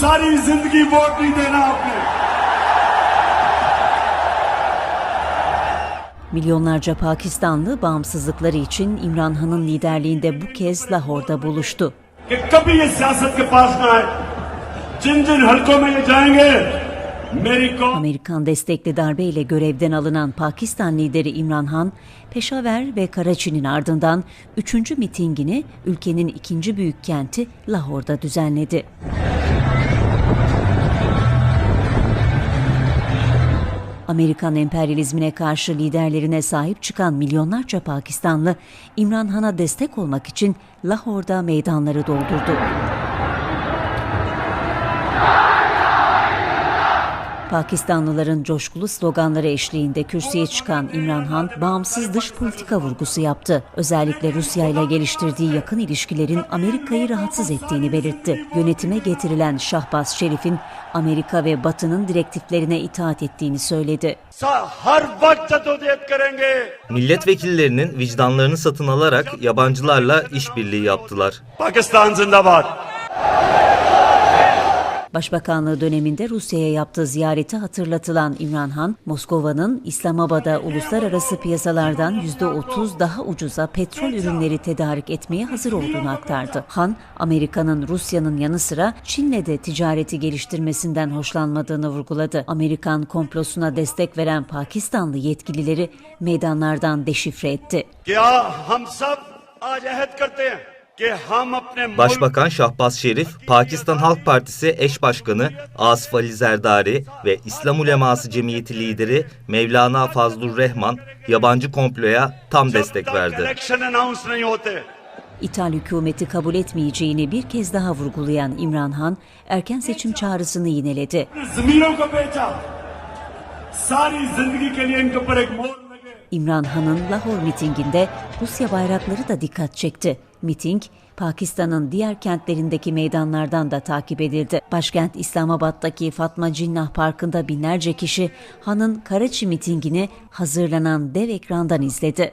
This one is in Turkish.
सारी जिंदगी वोट नहीं देना आपने Milyonlarca Pakistanlı bağımsızlıkları için İmran Han'ın liderliğinde bu kez Lahor'da buluştu. कि कभी ये सियासत के पास ना आए जिन जिन हलकों में ये जाएंगे मेरी कौम Amerikan destekli darbeyle görevden alınan Pakistan lideri İmran Han, Peşaver ve Karachi'nin ardından üçüncü mitingini ülkenin ikinci büyük kenti Lahor'da düzenledi. Amerikan emperyalizmine karşı liderlerine sahip çıkan milyonlarca Pakistanlı İmran Han'a destek olmak için Lahor'da meydanları doldurdu. Pakistanlıların coşkulu sloganları eşliğinde kürsüye çıkan İmran Han bağımsız dış politika vurgusu yaptı. Özellikle Rusya ile geliştirdiği yakın ilişkilerin Amerika'yı rahatsız ettiğini belirtti. Yönetime getirilen Şahbaz Şerif'in Amerika ve Batı'nın direktiflerine itaat ettiğini söyledi. Milletvekillerinin vicdanlarını satın alarak yabancılarla işbirliği yaptılar. Pakistan zindabad. Başbakanlığı döneminde Rusya'ya yaptığı ziyareti hatırlatılan İmran Han, Moskova'nın İslamabad'a uluslararası piyasalardan %30 daha ucuza petrol ürünleri tedarik etmeye hazır olduğunu aktardı. Han, Amerika'nın Rusya'nın yanı sıra Çin'le de ticareti geliştirmesinden hoşlanmadığını vurguladı. Amerikan komplosuna destek veren Pakistanlı yetkilileri meydanlardan deşifre etti. क्या हम सब आज अहद करते हैं Başbakan Şahbaz Şerif, Pakistan Halk Partisi eş başkanı Asif Ali Zerdari ve İslam Uleması Cemiyeti lideri Mevlana Fazlur Rehman yabancı komploya tam destek verdi. İthal hükümeti kabul etmeyeceğini bir kez daha vurgulayan İmran Han, erken seçim çağrısını yineledi. İmran Han'ın Lahor mitinginde Rusya bayrakları da dikkat çekti. Miting, Pakistan'ın diğer kentlerindeki meydanlardan da takip edildi. Başkent İslamabad'daki Fatma Cinnah Parkı'nda binlerce kişi Han'ın Karachi mitingini hazırlanan dev ekrandan izledi.